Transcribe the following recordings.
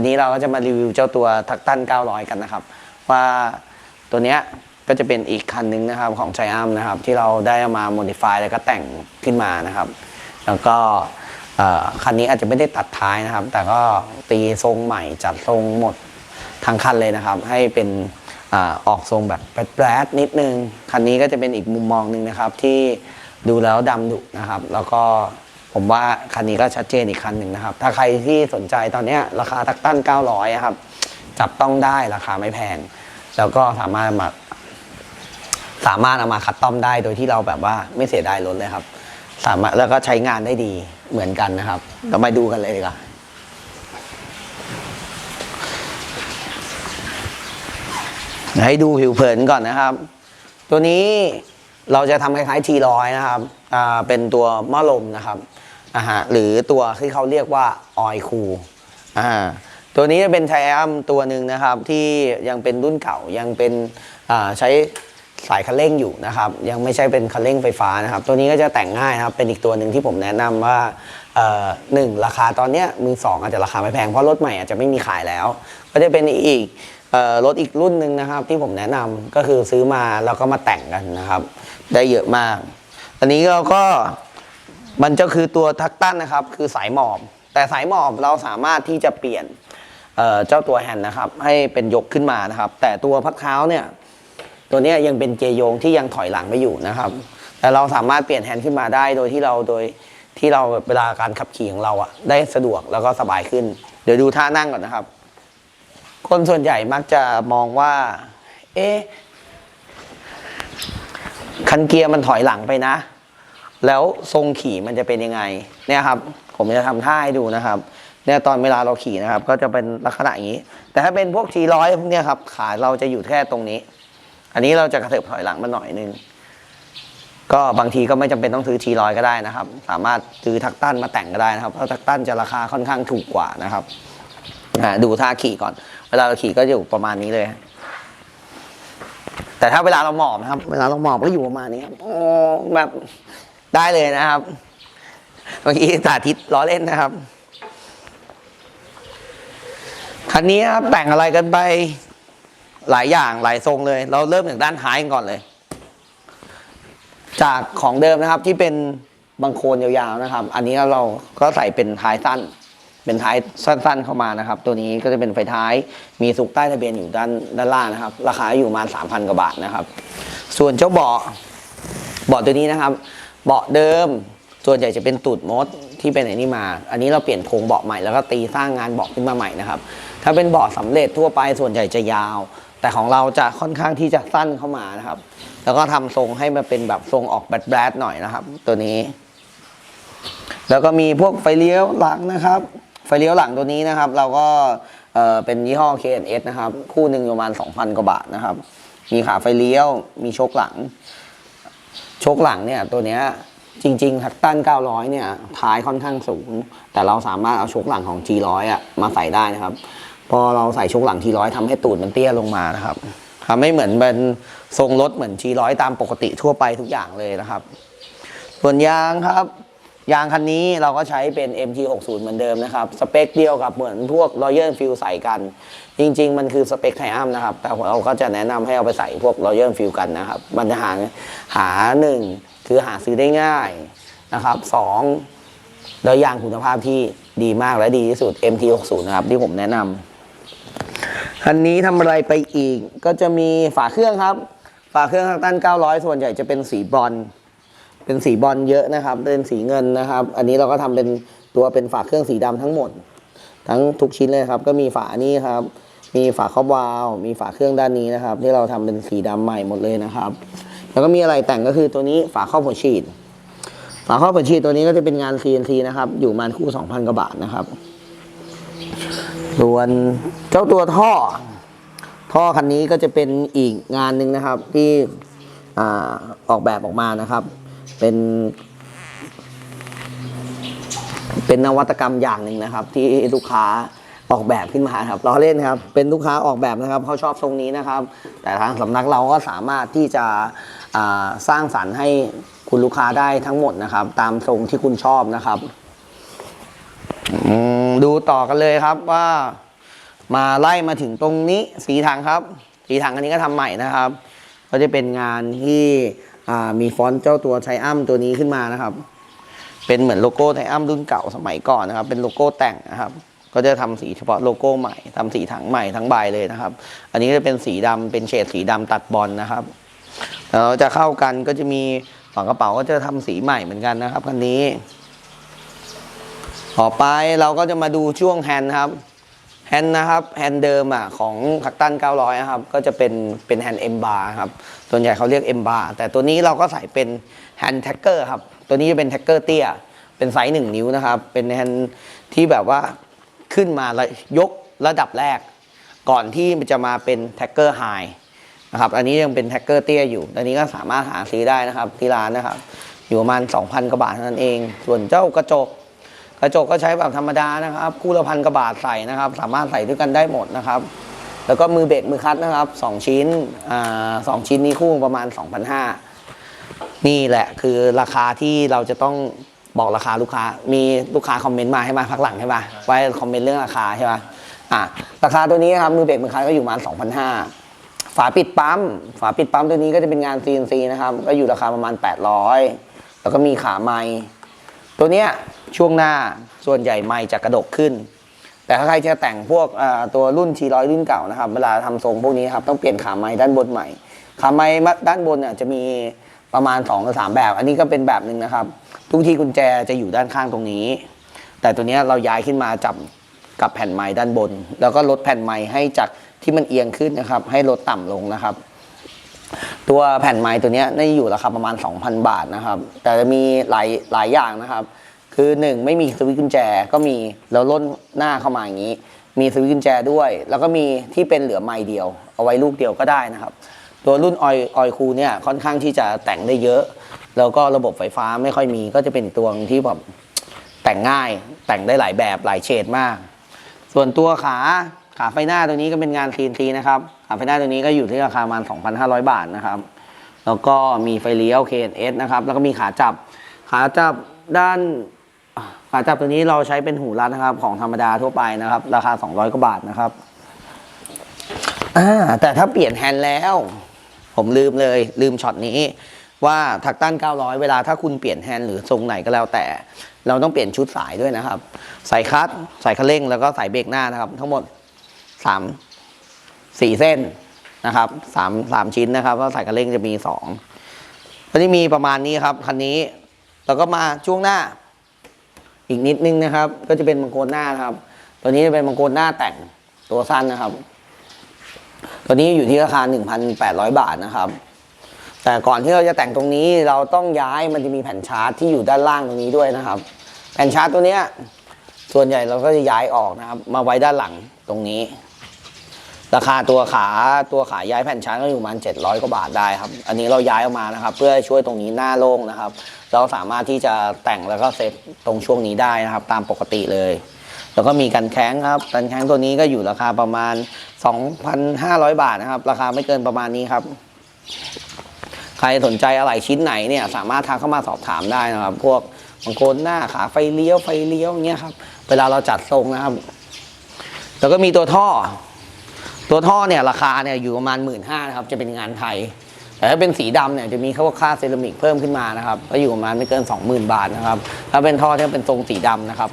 วันนี้เราก็จะมารีวิวเจ้าตัวทักตัน 900 กันนะครับ ว่าตัวเนี้ยก็จะเป็นอีกคันหนึงนะครับของ c ชอัมนะครับ ที่เราได้เอามา modify แล้วก็แต่งขึ้นมานะครับ แล้วก็คันนี้อาจจะไม่ได้ตัดท้ายนะครับ แต่ก็ตีทรงใหม่จัดทรงหมดทั้งคันเลยนะครับ ให้เป็นอออกทรงแบบแปรดๆนิดนึง คันนี้ก็จะเป็นอีกมุมมองหนึ่งนะครับที่ดูแล้วดำดุนะครับ แล้วก็ ผมว่าคันนี้ก็ชัดเจนอีกคันหนึ่งนะครับ ถ้าใครที่สนใจตอนนี้ราคาทักตัน900ครับ จับต้องได้ราคาไม่แพง แล้วก็สามารถมาสามารถเอามาคัดต้อมได้โดยที่เราแบบว่าไม่เสียดายรถเลยครับ สามารถแล้วก็ใช้งานได้ดีเหมือนกันนะครับเรามาดูกันเลยดีกว่าให้ดูผิวเผินก่อนนะครับ ตัวนี้เราจะทำคล้ายๆ T100 นะครับ เป็นตัวหม้อลมนะครับอ่าฮะหรือตัวที่เขาเรียกว่าออยคูอ่าตัวนี้จะเป็นไทอัมตัวหนึ่งนะครับที่ยังเป็นรุ่นเก่ายังเป็นอ่าใช้สายคันเร่งอยู่นะครับยังไม่ใช่เป็นคันเร่งไฟฟ้านะครับ ตัวนี้ก็จะแต่งง่ายนะครับเป็นอีกตัวหนึ่งที่ผมแนะนำว่าเอ่อหนึ่งราคาตอนเนี้ยมือสองอาจจะราคาไม่แพงเพราะรถใหม่อาจจะไม่มีขายแล้ว ก็จะเป็นอีกรถอีกรุ่นหนึ่งนะครับ ที่ผมแนะนำก็คือซื้อมาแล้วก็มาแต่งกันนะครับ ได้เยอะมาก อันนี้เราก็มันจะคือตัวทักตันนะครับ คือสายหมอบ แต่สายหมอบเราสามารถที่จะเปลี่ยนเเจ้าตัวแฮนด์นะครับ ให้เป็นยกขึ้นมานะครับ แต่ตัวพักเท้าเนี่ยตัวนี้ยังเป็นเกยร์โยงที่ยังถอยหลังไม่อยู่นะครับ แต่เราสามารถเปลี่ยนแฮนด์ขึ้นมาได้โดยที่เราโดยที่เราเวลาการขับขี่ของเราอะได้สะดวกแล้วก็สบายขึ้น เดี๋ยวดูท่านั่งก่อนนะครับ คนส่วนใหญ่มักจะมองว่า เอ๊ะ คันเกียร์มันถอยหลังไปนะ แล้วทรงขี่มันจะเป็นยังไง เนี่ยครับ ผมจะทำท่าให้ดูนะครับ เนี่ยตอนเวลาเราขี่นะครับ ก็จะเป็นลักษณะอย่างนี้ แต่ถ้าเป็นพวกทีร้อยพวกเนี้ยครับ ขาเราจะอยู่แค่ตรงนี้ อันนี้เราจะกระเถิบถอยหลังมาหน่อยนึง ก็บางทีก็ไม่จำเป็นต้องซื้อทีร้อยก็ได้นะครับ สามารถซื้อทักตันมาแต่งก็ได้นะครับ เพราะทักตันจะราคาค่อนข้างถูกกว่านะครับดูท่าขี่ก่อน เวลาเราขี่ก็อยู่ประมาณนี้เลย แต่ถ้าเวลาเราหมอบนะครับ เวลาเราหมอบก็อยู่ประมาณนี้ครับโอ้แบบได้เลยนะครับเมื่อกี้สาธิตล้อเล่นนะครับคันนี้ครับแต่งอะไรกันไปหลายอย่างหลายทรงเลย เราเริ่มจากด้านท้ายก่อนเลย จากของเดิมนะครับที่เป็นบางโคนยาวๆนะครับ อันนี้เราก็ใส่เป็นท้ายสั้น เป็นท้ายสั้นๆเข้ามานะครับ ตัวนี้ก็จะเป็นไฟท้ายมีซุกใต้ทะเบียนอยู่ด้านด้านล่างนะครับ ราคาอยู่ประมาณ3,000กว่าบาทนะครับ ส่วนเจ้าเบาะเบาะตัวนี้นะครับ เบาะเดิมส่วนใหญ่จะเป็นตูดมดที่เป็นไอ้นี่มา อันนี้เราเปลี่ยนโครงเบาะใหม่แล้วก็ตีสร้างงานเบาะขึ้นมาใหม่นะครับ ถ้าเป็นเบาะสำเร็จทั่วไปส่วนใหญ่จะยาว แต่ของเราจะค่อนข้างที่จะสั้นเข้ามานะครับ แล้วก็ทำทรงให้มันเป็นแบบทรงออกแบดๆหน่อยนะครับ ตัวนี้ แล้วก็มีพวกไฟเลี้ยวหลังนะครับ ฟเลี้ยวหลังตัวนี้นะครับ เราก็เอ่อเป็นยี่ห้อ K&S นะครับ คู่หนึ่งประมาณ 2,000 กว่าบาทนะครับ มีขาไฟเลี้ยว มีโชคหลัง โชคหลังเนี่ยตัวเนี้ยจริงๆทักตัน900 เนี่ยท้ายค่อนข้างสูง แต่เราสามารถเอาโชคหลังของ G100 อะมาใส่ได้นะครับ พอเราใส่โชคหลัง T100 ทำให้ตูดมันเตี้ยลงมานะครับทำให้เหมือนเป็นทรงรถเหมือน G100 ตามปกติทั่วไปทุกอย่างเลยนะครับ ส่วนยางครับ ยางคันนี้เราก็ใช้เป็น MT60 เหมือนเดิมนะครับ สเปคเดียวกับเหมือนพวก Royal Field ใส่กัน จริง ๆ มันคือสเปคไทอัมนะครับ แต่เราก็จะแนะนำให้เอาไปใส่พวก Royal Field กันนะครับ มันจะหาหาหนึ่งคือหาซื้อได้ง่ายนะครับสองแล้วยางคุณภาพที่ดีมากและดีที่สุด MT60 นะครับ ที่ผมแนะนำคันนี้ทำอะไรไปอีกก็จะมีฝาเครื่องครับ ฝาเครื่องทางตัน900 ส่วนใหญ่จะเป็นสีบรอนซ์ เป็นสีบอลเยอะนะครับ เป็นสีเงินนะครับ อันนี้เราก็ทำเป็นตัวเป็นฝาเครื่องสีดำทั้งหมด ทั้งทุกชิ้นเลยครับ ก็มีฝานี่ครับ มีฝาครอบวาล์วมีฝาเครื่องด้านนี้นะครับ ที่เราทำเป็นสีดำใหม่หมดเลยนะครับ แล้วก็มีอะไรแต่งก็คือตัวนี้ฝาครอบหัวฉีด ฝาครอบหัวฉีดตัวนี้ก็จะเป็นงาน CNC นะครับ อยู่ประมาณคู่2,000กว่าบาทนะครับ ส่วนเจ้าตัวท่อ ท่อคันนี้ก็จะเป็นอีกงานหนึ่งนะครับที่อออกแบบออกมานะครับ เป็น เป็นนวัตกรรมอย่างหนึ่งนะครับ ที่ลูกค้าออกแบบขึ้นมาครับเราเล่นครับ เป็นลูกค้าออกแบบนะครับเขาชอบทรงนี้นะครับ แต่ทางสำนักเราก็สามารถที่จะสร้างสรรค์ให้คุณลูกค้าได้ทั้งหมดนะครับ ตามทรงที่คุณชอบนะครับดูต่อกันเลยครับว่า มาไล่มาถึงตรงนี้สีถังครับ สีถังอันนี้ก็ทำใหม่นะครับ ก็จะเป็นงานที่ มีฟอนต์เจ้าตัวไทอัมตัวนี้ขึ้นมานะครับ เป็นเหมือนโลโก้ไทอัมรุ่นเก่าสมัยก่อนนะครับ เป็นโลโก้แต่งนะครับ ก็จะทำสีเฉพาะโลโก้ใหม่ทำสีถังใหม่ทั้งใบเลยนะครับ อันนี้จะเป็นสีดำเป็นเฉดสีดำตัดบอลนะครับแล้วจะเข้ากันก็จะมีฝั่งกระเป๋าก็จะทำสีใหม่เหมือนกันนะครับคันนี้ ต่อไปเราก็จะมาดูช่วงแฮนด์ครับ แฮนด์นะครับแฮนด์เดิมอะของคักตัน 900 นะครับ ก็จะเป็นเป็นแฮนด์เอ็มบาร์ครับ ส่วนใหญ่เขาเรียกเอ็มบาร์แต่ตัวนี้เราก็ใส่เป็นแฮนด์แท็กเกอร์ครับ ตัวนี้จะเป็นแท็กเกอร์เตี้ย เป็นไซส์หนึ่งนิ้วนะครับ เป็นแฮนด์ที่แบบว่าขึ้นมาแล้วยกระดับแรก ก่อนที่มันจะมาเป็นแท็กเกอร์ไฮนะครับอันนี้ยังเป็นแท็กเกอร์เตี้ยอยู่อันนี้ก็สามารถหาซื้อได้นะครับที่ร้านนะครับ อยู่ประมาณ 2,000กว่าบาทเท่านั้นเอง ส่วนเจ้ากระจก กระจกก็ใช้แบบธรรมดานะครับ คู่ละพันกว่าบาทใส่นะครับ สามารถใส่ด้วยกันได้หมดนะครับ แล้วก็มือเบรกมือคัดนะครับสองชิ้นอ่าสองชิ้นนี้คู่ประมาณ 2,500 นี่แหละคือราคาที่เราจะต้องบอกราคาลูกค้า มีลูกค้าคอมเมนต์มาให้มาพักหลังใช่ปะไว้คอมเมนต์เรื่องราคาใช่ปะอะราคาตัวนี้นะครับมือเบรกมือคัดก็อยู่ประมาณ2,500 ฝาปิดปั๊ม ฝาปิดปั๊มตัวนี้ก็จะเป็นงาน CNC นะครับ ก็อยู่ราคาประมาณ 800 แล้วก็มีขาไม้ตัวเนี้ย ช่วงหน้าส่วนใหญ่ไม่จะกระดกขึ้น แต่ถ้าใครจะแต่งพวกตัวรุ่นชีร้อยรุ่นเก่านะครับ เวลาทำทรงพวกนี้ครับต้องเปลี่ยนขาไม้ด้านบนใหม่ ขาไม้ด้านบนเนี่ยจะมีประมาณ2องสามแบบ อันนี้ก็เป็นแบบหนึ่งนะครับ ทุกที่กุญแจจะอยู่ด้านข้างตรงนี้ แต่ตัวนี้เราย้ายขึ้นมาจับกับแผ่นไม้ด้านบน แล้วก็ลดแผ่นไม้ให้จากที่มันเอียงขึ้นนะครับ ให้ลดต่ำลงนะครับ ตัวแผ่นไม้ตัวนี้น่าจะอยู่ราคาประมาณ 2,000 บาทนะครับ แต่จะมีหลายหลายอย่างนะครับ คือหนึ่งไม่มีสวิตช์กุญแจก็มีแล้วล้นหน้าเข้ามาอย่างนี้ มีสวิตช์กุญแจด้วย แล้วก็มีที่เป็นเหลือไม้เดียว เอาไว้ลูกเดียวก็ได้นะครับ ตัวรุ่นออยออยคูเนี่ยค่อนข้างที่จะแต่งได้เยอะ แล้วก็ระบบไฟฟ้าไม่ค่อยมีก็จะเป็นตัวที่แบบแต่งง่ายแต่งได้หลายแบบหลายเฉดมาก ส่วนตัวขาขาไฟหน้าตัวนี้ก็เป็นงาน CNC นะครับขาไฟหน้าตัวนี้ก็อยู่ที่ราคาประมาณ2,500 บาทนะครับ แล้วก็มีไฟเลี้ยว KNS นะครับ แล้วก็มีขาจับ ขาจับด้าน ขาจับตัวนี้เราใช้เป็นหูรัดนะครับ ของธรรมดาทั่วไปนะครับ ราคา 200กว่าบาทนะครับอ่าแต่ถ้าเปลี่ยนแฮนด์แล้ว ผมลืมเลยลืมช็อตนี้ ว่าถักต้าน900 เวลาถ้าคุณเปลี่ยนแฮนด์หรือทรงไหนก็แล้วแต่ เราต้องเปลี่ยนชุดสายด้วยนะครับ สายคัดสายคันเร่งแล้วก็สายเบรกหน้านะครับ ทั้งหมดสามสี่เส้นนะครับสามสามชิ้นนะครับก็สายคันเร่งจะมีสองก็จะมีประมาณนี้ครับคันนี้แล้วก็มาช่วงหน้า อีกนิดนึงนะครับ ก็จะเป็นมังกรหน้าครับ ตัวนี้จะเป็นมังกรหน้าแต่งตัวสั้นนะครับ ตัวนี้อยู่ที่ราคา 1,800 บาทนะครับ แต่ก่อนที่เราจะแต่งตรงนี้เราต้องย้ายมันจะมีแผ่นชาร์จที่อยู่ด้านล่างตรงนี้ด้วยนะครับ แผ่นชาร์จตัวเนี้ยส่วนใหญ่เราก็จะย้ายออกนะครับ มาไว้ด้านหลังตรงนี้ ราคาตัวขาตัวขาย้ายแผ่นชาร์จก็อยู่ประมาณ700กว่าบาทได้ครับ อันนี้เราย้ายออกมานะครับ เพื่อช่วยตรงนี้หน้าโล่งนะครับ เราสามารถที่จะแต่งแล้วก็เซตตรงช่วงนี้ได้นะครับ ตามปกติเลย แล้วก็มีกันแข้งครับกันแข้งตัวนี้ก็อยู่ราคาประมาณ 2,500 บาทนะครับ ราคาไม่เกินประมาณนี้ครับ ใครสนใจอะไรชิ้นไหนเนี่ยสามารถทักเข้ามาสอบถามได้นะครับ พวกบางคนหน้าขาไฟเลี้ยวไฟเลี้ยวอย่างเงี้ยครับ เวลาเราจัดทรงนะครับ แล้วก็มีตัวท่อ ตัวท่อเนี่ยราคาเนี่ยอยู่ประมาณหมื่นห้านะครับ จะเป็นงานไทย แต่ถ้าเป็นสีดำเนี่ยจะมีเขาค่าเซรามิกเพิ่มขึ้นมานะครับก็อยู่ประมาณไม่เกิน 20,000 บาทนะครับถ้าเป็นท่อที่เป็นทรงสีดำนะครับ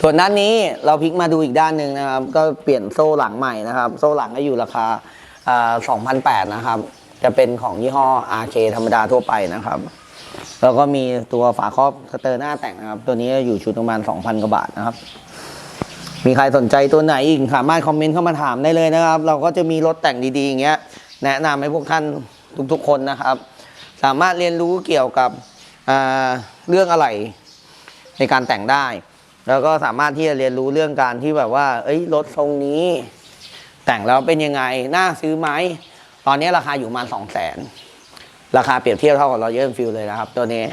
ส่วนด้านนี้เราพลิกมาดูอีกด้านหนึ่งนะครับ ก็เปลี่ยนโซ่หลังใหม่นะครับ โซ่หลังก็อยู่ราคาอ่า2,800นะครับ จะเป็นของยี่ห้อ RK ธรรมดาทั่วไปนะครับ แล้วก็มีตัวฝาครอบสเตอร์หน้าแต่งนะครับ ตัวนี้อยู่ชุดประมาณ2,000กว่าบาทนะครับ มีใครสนใจตัวไหนอีกสามารถคอมเมนต์เข้ามาถามได้เลยนะครับ เราก็จะมีรถแต่งดีๆอย่างเงี้ยแนะนำให้พวกท่านทุกๆคนนะครับ สามารถเรียนรู้เกี่ยวกับเรื่องอะไรในการแต่งได้ แล้วก็สามารถที่จะเรียนรู้เรื่องการที่แบบว่า เอ้ยรถทรงนี้ แต่งแล้วเป็นยังไงน่าซื้อไหมตอนนี้ราคาอยู่ประมาณสองแสนราคาเปรียบเทียบเท่ากับรอยัลฟิลเลยนะครับ ตัวนี้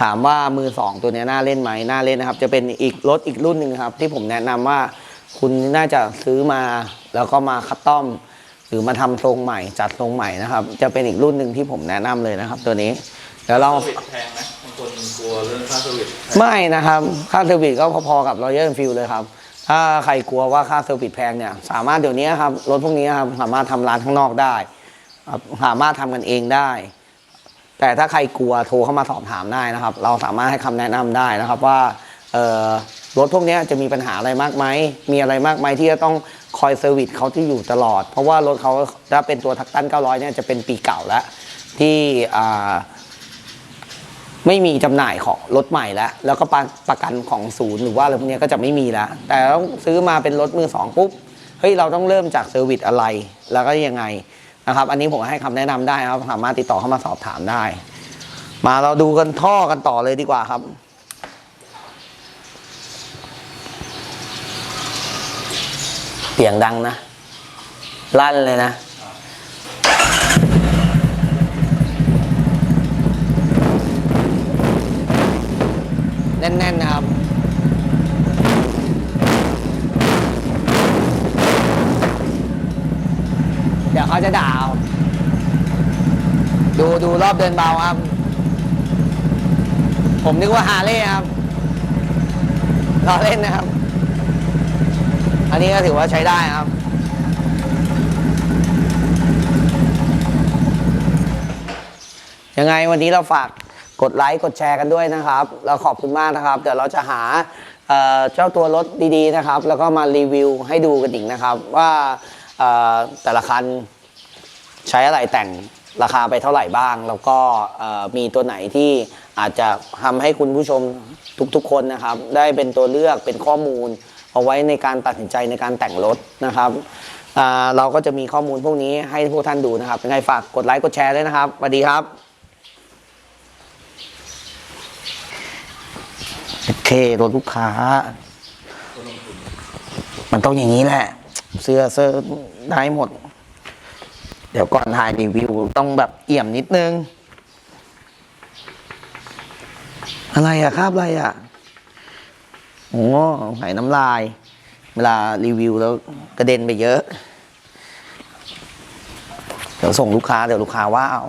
ถามว่ามือสองตัวนี้น่าเล่นไหมน่าเล่นนะครับ จะเป็นอีกรถอีกรุ่นหนึ่งครับ ที่ผมแนะนำว่าคุณน่าจะซื้อมาแล้วก็มาคัสตอม หรือมาทำทรงใหม่จัดทรงใหม่นะครับ จะเป็นอีกรุ่นหนึ่งที่ผมแนะนำเลยนะครับ ตัวนี้เดี๋ยวเราสวิตช์แพงไหมบางคนกลัวเรื่องค่าสวิตช์แพงไม่นะครับค่าเซอร์วิสก็พอๆกับ Royal Enfield เลยครับถ้าใครกลัวว่าค่าเซอร์วิสแพงเนี่ยสามารถเดี๋ยวนี้ครับรถพวกนี้ครับสามารถทำร้านข้างนอกได้ครับสามารถทำกันเองได้ แต่ถ้าใครกลัวโทรเข้ามาสอบถามได้นะครับ เราสามารถให้คำแนะนำได้นะครับว่ารถพวกนี้จะมีปัญหาอะไรมากไหมมีอะไรมากไหมที่จะต้องคอยเซอร์วิสเขาที่อยู่ตลอด เพราะว่ารถเขาถ้าเป็นตัวทักตัน 900 เนี่ยจะเป็นปีเก่าแล้ว ที่ไม่มีจำหน่ายของรถใหม่แล้ว แล้วก็ประประกันของศูนย์หรือว่าอะไรพวกนี้ก็จะไม่มีแล้ว แต่ต้องซื้อมาเป็นรถมือสองปุ๊บเฮ้ยเราต้องเริ่มจากเซอร์วิสอะไรแล้วก็ยังไง นะครับ อันนี้ผมให้คำแนะนำได้ครับ สามารถติดต่อเข้ามาสอบถามได้ มาเราดูกันท่อกันต่อเลยดีกว่าครับเสียงดังนะลั่นเลยนะ ดูดูรอบเดินเบาครับ ผมนึกว่าฮาเลย์ครับรอเล่นนะครับ อันนี้ก็ถือว่าใช้ได้ครับ ยังไงวันนี้เราฝากกดไลค์กดแชร์กันด้วยนะครับ เราขอบคุณมากนะครับ เดี๋ยวเราจะหาเจ้าตัวรถดีๆนะครับ แล้วก็มารีวิวให้ดูกันอีกนะครับ ว่าแต่ละคันใช้อะไรแต่ง ราคาไปเท่าไหร่บ้าง แล้วก็มีตัวไหนที่อาจจะทำให้คุณผู้ชมทุกๆคนนะครับ ได้เป็นตัวเลือกเป็นข้อมูล เอาไว้ในการตัดสินใจในการแต่งรถนะครับเราก็จะมีข้อมูลพวกนี้ให้พวกท่านดูนะครับยังไงฝากกดไลค์กดแชร์ด้วยนะครับสวัสดีครับโอเครถลูกค้า มันต้องอย่างนี้แหละ เสื้อเสื้อได้หมด เดี๋ยวก่อนถ่ายรีวิวต้องแบบเอี่ยมนิดนึง อะไรอะครับอะไรอะโอ้ไหายน้ำลาย เวลารีวิวแล้วกระเด็นไปเยอะ เดี๋ยวส่งลูกค้าเดี๋ยวลูกค้าว่าเอา